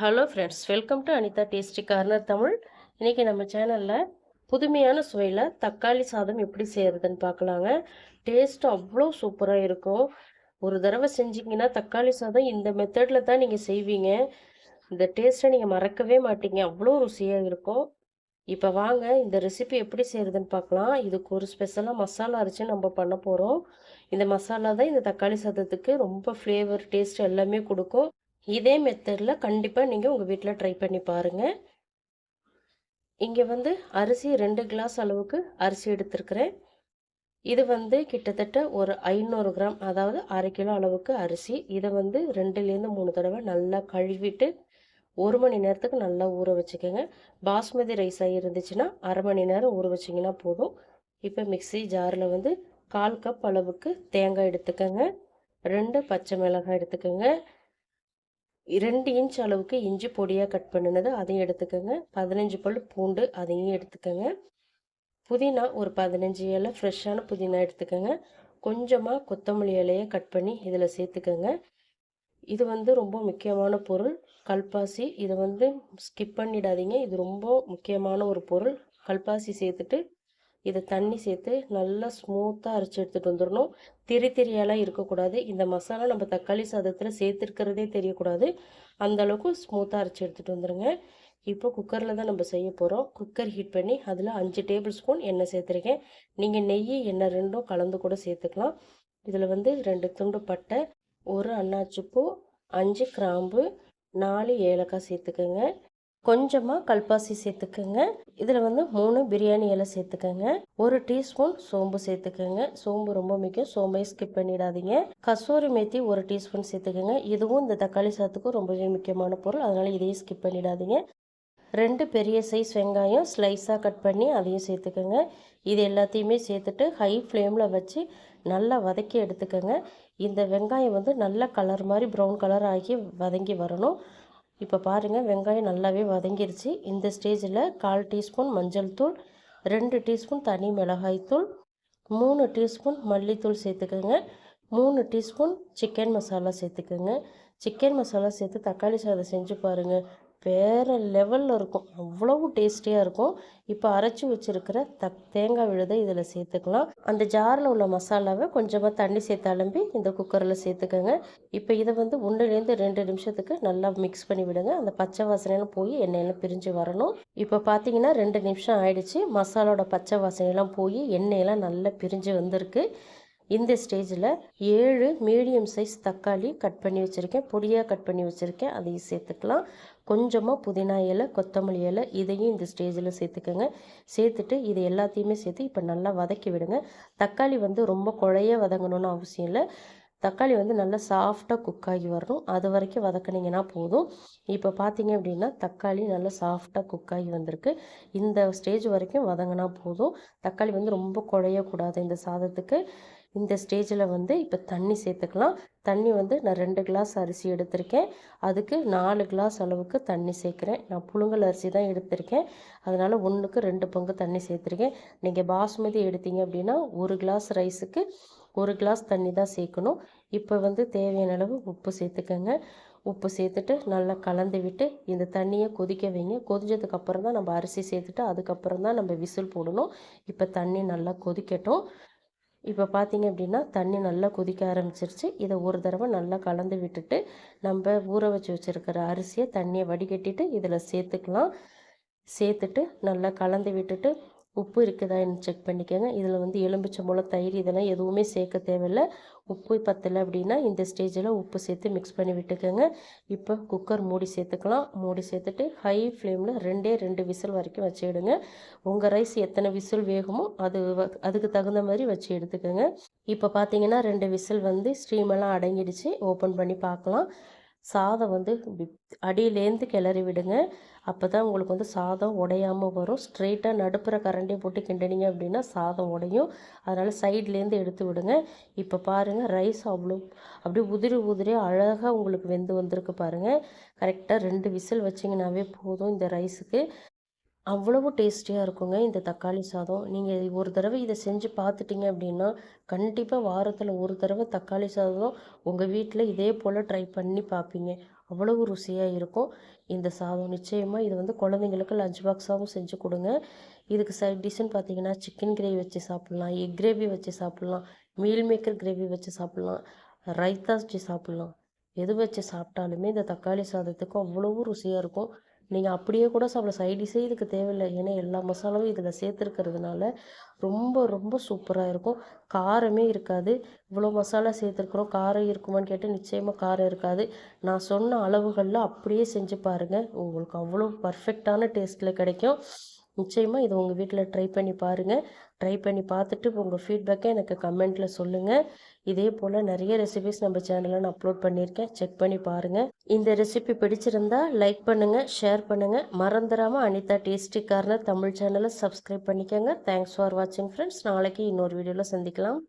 Hello friends welcome to Anitha tasty corner Tamil இன்றைக்கி நம்ம சேனலில் புதுமையான சுவையில் தக்காளி சாதம் எப்படி செய்கிறதுன்னு பார்க்கலாங்க. டேஸ்ட் அவ்வளோ சூப்பராக இருக்கும். ஒரு தடவை செஞ்சிங்கன்னா தக்காளி சாதம் இந்த மெத்தடில் தான் நீங்கள் செய்வீங்க. இந்த டேஸ்ட்டை நீங்கள் மறக்கவே மாட்டீங்க. அவ்வளோ ருசியாக இருக்கும். இப்போ வாங்க இந்த ரெசிபி எப்படி செய்கிறதுன்னு பார்க்கலாம். இதுக்கு ஒரு ஸ்பெஷலாக மசாலா அரைச்சி நம்ம பண்ண போகிறோம் இந்த மசாலா தான் இந்த தக்காளி சாதத்துக்கு ரொம்ப ஃப்ளேவர் டேஸ்ட் எல்லாமே கொடுக்கும். இதே மெத்தடில் கண்டிப்பாக நீங்கள் உங்கள் வீட்டில் ட்ரை பண்ணி பாருங்கள் இங்கே வந்து அரிசி ரெண்டு கிளாஸ் அளவுக்கு அரிசி எடுத்துருக்கிறேன். இது வந்து கிட்டத்தட்ட ஒரு ஐநூறு கிராம் அதாவது அரை கிலோ அளவுக்கு அரிசி. இதை வந்து ரெண்டுலேருந்து மூணு தடவை நல்லா கழுவிட்டு ஒரு மணி நேரத்துக்கு நல்லா ஊற வச்சுக்கோங்க. பாஸ்மதி ரைஸாக இருந்துச்சுன்னா அரை மணி நேரம் ஊற வச்சிங்கன்னா போதும். இப்போ மிக்சி ஜாரில் வந்து கால் கப் அளவுக்கு தேங்காய் எடுத்துக்கோங்க. ரெண்டு பச்சை மிளகாய் எடுத்துக்கோங்க. ரெண்டு இன்ச் அளவுக்கு இஞ்சி பொடியாக கட் பண்ணினது அதையும் எடுத்துக்கோங்க. பதினஞ்சு பல் பூண்டு அதையும் எடுத்துக்கோங்க. புதினா ஒரு பதினஞ்சு இலை ஃப்ரெஷ்ஷான புதினா எடுத்துக்கோங்க. கொஞ்சமாக கொத்தமல்லி இலையை கட் பண்ணி இதில் சேர்த்துக்கோங்க. இது வந்து ரொம்ப முக்கியமான பொருள். கல்பாசி இதை வந்து ஸ்கிப் பண்ணிடாதீங்க. இது ரொம்ப முக்கியமான ஒரு பொருள். கல்பாசி சேர்த்துட்டு இதை தண்ணி சேர்த்து நல்லா ஸ்மூத்தாக அரைச்சி எடுத்துகிட்டு வந்துடணும். திரி திரியாலாம் இருக்கக்கூடாது. இந்த மசாலா நம்ம தக்காளி சாதத்தில் சேர்த்துருக்கிறதே தெரியக்கூடாது. அந்தளவுக்கு ஸ்மூத்தாக அரைச்சி எடுத்துகிட்டு வந்துடுங்க இப்போ குக்கரில் தான் நம்ம செய்ய போகிறோம் குக்கர் ஹீட் பண்ணி அதில் அஞ்சு டேபிள் ஸ்பூன் எண்ணெய் சேர்த்துருக்கேன். நீங்கள் நெய் எண்ணெய் ரெண்டும் கலந்து கூட சேர்த்துக்கலாம். இதில் வந்து ரெண்டு துண்டு பட்டை ஒரு அன்னாச்சிப்பூ அஞ்சு கிராம்பு நாலு ஏலக்காய் சேர்த்துக்கோங்க. கொஞ்சமாக கல்பாசி சேர்த்துக்கோங்க. இதில் வந்து மூணு பிரியாணி இலை சேர்த்துக்கோங்க. ஒரு டீஸ்பூன் சோம்பு சேர்த்துக்கோங்க. சோம்பு ரொம்ப முக்கியம். சோம்பை ஸ்கிப் பண்ணிடாதீங்க. கசூரி மேத்தி ஒரு டீஸ்பூன் சேர்த்துக்கோங்க. இதுவும் இந்த தக்காளி சாத்துக்கும் ரொம்பவே முக்கியமான பொருள். அதனால் இதையும் ஸ்கிப் பண்ணிடாதீங்க. ரெண்டு பெரிய சைஸ் வெங்காயம் ஸ்லைஸாக கட் பண்ணி அதையும் சேர்த்துக்கோங்க. இது எல்லாத்தையுமே சேர்த்துட்டு ஹை ஃப்ளேமில் வச்சு நல்லா வதக்கி எடுத்துக்கோங்க. இந்த வெங்காயம் வந்து நல்ல கலர் மாதிரி ப்ரௌன் கலர் ஆகி வதங்கி வரணும். இப்போ பாருங்கள் வெங்காயம் நல்லாவே வதங்கிருச்சு. இந்த ஸ்டேஜில் கால் டீஸ்பூன் மஞ்சள் தூள் ரெண்டு டீஸ்பூன் தனி மிளகாய் தூள் மூணு டீஸ்பூன் மல்லித்தூள் சேர்த்துக்கோங்க. மூணு டீஸ்பூன் சிக்கன் மசாலா சேர்த்துக்கோங்க. சிக்கன் மசாலா சேர்த்து தக்காளி சாதம் செஞ்சு பாருங்கள் வேறு லெவலில் இருக்கும். அவ்வளவு டேஸ்டியாக இருக்கும். இப்போ அரைச்சி வச்சுருக்கிற த தேங்காய் விழுதை இதில் சேர்த்துக்கலாம். அந்த ஜாரில் உள்ள மசாலாவை கொஞ்சமாக தண்ணி சேர்த்து அலம்பி இந்த குக்கரில் சேர்த்துக்கோங்க. இப்போ இதை வந்து ஒன்றுலேருந்து ரெண்டு நிமிஷத்துக்கு நல்லா மிக்ஸ் பண்ணி விடுங்க. அந்த பச்சை வாசனையெல்லாம் போய் எண்ணெயெல்லாம் பிரிஞ்சு வரணும். இப்போ பார்த்தீங்கன்னா ரெண்டு நிமிஷம் ஆயிடுச்சு. மசாலோட பச்சை வாசனையெல்லாம் போய் எண்ணெயெல்லாம் நல்லா பிரிஞ்சு வந்திருக்கு. இந்த ஸ்டேஜில் ஏழு மீடியம் சைஸ் தக்காளி கட் பண்ணி வச்சுருக்கேன். பொடியாக கட் பண்ணி வச்சுருக்கேன். அதையும் சேர்த்துக்கலாம். கொஞ்சமாக புதினா இலை கொத்தமல்லி இலை இதையும் இந்த ஸ்டேஜில் சேர்த்துக்கோங்க. சேர்த்துட்டு இது எல்லாத்தையுமே சேர்த்து இப்போ நல்லா வதக்கி விடுங்க. தக்காளி வந்து ரொம்ப குழைய வதங்கணும்னு அவசியம் இல்லை. தக்காளி வந்து நல்லா சாஃப்டாக குக் ஆகி வரணும். அது வரைக்கும் வதக்குனீங்கன்னா போதும். இப்போ பார்த்தீங்க அப்படின்னா தக்காளி நல்லா சாஃப்டாக குக் ஆகி வந்திருக்கு. இந்த ஸ்டேஜ் வரைக்கும் வதங்கினா போதும். தக்காளி வந்து ரொம்ப குழையக்கூடாது இந்த சாதத்துக்கு. இந்த ஸ்டேஜில் வந்து இப்போ தண்ணி சேர்த்துக்கலாம். தண்ணி வந்து நான் ரெண்டு கிளாஸ் அரிசி எடுத்திருக்கேன். அதுக்கு நாலு கிளாஸ் அளவுக்கு தண்ணி சேர்க்குறேன். நான் புழுங்கல் அரிசி தான் எடுத்திருக்கேன். அதனால் ஒன்றுக்கு ரெண்டு பங்கு தண்ணி சேர்த்துருக்கேன். நீங்கள் பாஸ்மதி எடுத்தீங்க அப்படின்னா ஒரு கிளாஸ் ரைஸுக்கு ஒரு கிளாஸ் தண்ணி தான் சேர்க்கணும். இப்போ வந்து தேவையான அளவு உப்பு சேர்த்துக்கோங்க. உப்பு சேர்த்துட்டு நல்லா கலந்து விட்டு இந்த தண்ணியை கொதிக்க வைங்க. கொதிஞ்சதுக்கப்புறம் தான் நம்ம அரிசி சேர்த்துட்டு அதுக்கப்புறம் தான் நம்ம விசில் போடணும். இப்போ தண்ணி நல்லா கொதிக்கட்டும். இப்போ பார்த்தீங்க அப்படின்னா தண்ணி நல்லா கொதிக்க ஆரம்பிச்சிருச்சு. இதை ஒரு தடவை நல்லா கலந்து விட்டுட்டு நம்ம ஊற வச்சு வச்சுருக்கிற அரிசியை தண்ணியை வடிகட்டிட்டு இதில் சேர்த்துக்கலாம். சேர்த்துட்டு நல்லா கலந்து விட்டுட்டு உப்பு இருக்குதான்னு செக் பண்ணிக்கோங்க. இதில் வந்து எலும்பிச்சம்பழம் தயிர் இதெல்லாம் எதுவுமே சேர்க்க தேவையில்லை. உப்பு பத்தலை அப்படின்னா இந்த ஸ்டேஜில் உப்பு சேர்த்து மிக்ஸ் பண்ணி விட்டுக்கோங்க. இப்போ குக்கர் மூடி சேர்த்துக்கலாம். மூடி சேர்த்துட்டு ஹை ஃப்ளேமில் ரெண்டே ரெண்டு விசில் வரைக்கும் வச்சுடுங்க உங்கள் ரைஸ் எத்தனை விசில் வேகுமோ அது அதுக்கு தகுந்த மாதிரி வச்சு எடுத்துக்கோங்க. இப்போ பார்த்தீங்கன்னா ரெண்டு விசில் வந்து ஸ்ட்ரீமெல்லாம் அடங்கிடுச்சு. ஓப்பன் பண்ணி பார்க்கலாம். சாதம் வந்து அடியிலேருந்து கிளறி விடுங்க. அப்போ தான் உங்களுக்கு வந்து சாதம் உடையாமல் வரும். ஸ்ட்ரெயிட்டாக நடுப்புற கரண்டியை போட்டு கிண்டினீங்க அப்படின்னா சாதம் உடையும். அதனால் சைட்லேருந்து எடுத்து விடுங்க. இப்போ பாருங்கள் ரைஸ் அவ்வளோ அப்படியே உதிரி உதிரி அழகாக உங்களுக்கு வெந்து வந்திருக்கு பாருங்கள் கரெக்டாக ரெண்டு விசில் வச்சிங்கனாவே போதும் இந்த ரைஸுக்கு அவ்வளவு டேஸ்டியாக இருக்குங்க இந்த தக்காளி சாதம். நீங்கள் ஒரு தடவை இதை செஞ்சு பார்த்துட்டிங்க அப்படின்னா கண்டிப்பாக வாரத்தில் ஒரு தடவை தக்காளி சாதம் உங்கள் வீட்டில் இதே போல் ட்ரை பண்ணி பார்ப்பீங்க. அவ்வளவு ருசியாக இருக்கும். இந்த சாதம் நிச்சயமாக இது வந்து குழந்தைங்களுக்கு லஞ்ச் பாக்ஸாகவும் செஞ்சு கொடுங்க. இதுக்கு சைட் டிஷ்ஷுன்னு பார்த்தீங்கன்னா சிக்கன் கிரேவி வச்சு சாப்பிட்லாம் எக் கிரேவி வச்சு சாப்பிட்லாம் மீல் மேக்கர் கிரேவி வச்சு சாப்பிட்லாம் ரைத்தா வச்சு சாப்பிட்லாம். எது வச்சு சாப்பிட்டாலுமே இந்த தக்காளி சாதத்துக்கு அவ்வளவு ருசியாக இருக்கும். நீங்கள் அப்படியே கூட சாப்பிட சைடிஷே இதுக்கு தேவையில்லை. ஏன்னா எல்லா மசாலாவும் இதில் சேர்த்துருக்கிறதுனால ரொம்ப ரொம்ப சூப்பராக இருக்கும். காரமே இருக்காது. இவ்வளோ மசாலா சேர்த்துருக்குறோம். காரம் இருக்குமான்னு கேட்டால் நிச்சயமாக காரம் இருக்காது. நான் சொன்ன அளவுகளில் அப்படியே செஞ்சு பாருங்கள் உங்களுக்கு அவ்வளோ பர்ஃபெக்டான டேஸ்ட்டில் கிடைக்கும். நிச்சயமாக இதை உங்கள் வீட்டில் ட்ரை பண்ணி பாருங்கள் ட்ரை பண்ணி பார்த்துட்டு உங்கள் ஃபீட்பேக்கை எனக்கு கமெண்ட்டில் சொல்லுங்கள் இதே போல் நிறைய ரெசிபிஸ் நம்ம சேனலில் நான் அப்லோட் பண்ணியிருக்கேன். செக் பண்ணி பாருங்கள் இந்த ரெசிபி பிடிச்சிருந்தா லைக் பண்ணுங்கள் ஷேர் பண்ணுங்கள் மறந்துடாமல் அனிதா டேஸ்டி கார்னர் தமிழ் சேனலை சப்ஸ்கிரைப் பண்ணிக்கோங்க. தேங்க்ஸ் ஃபார் வாட்சிங் ஃப்ரெண்ட்ஸ் நாளைக்கு இன்னொரு வீடியோவில் சந்திக்கலாம்.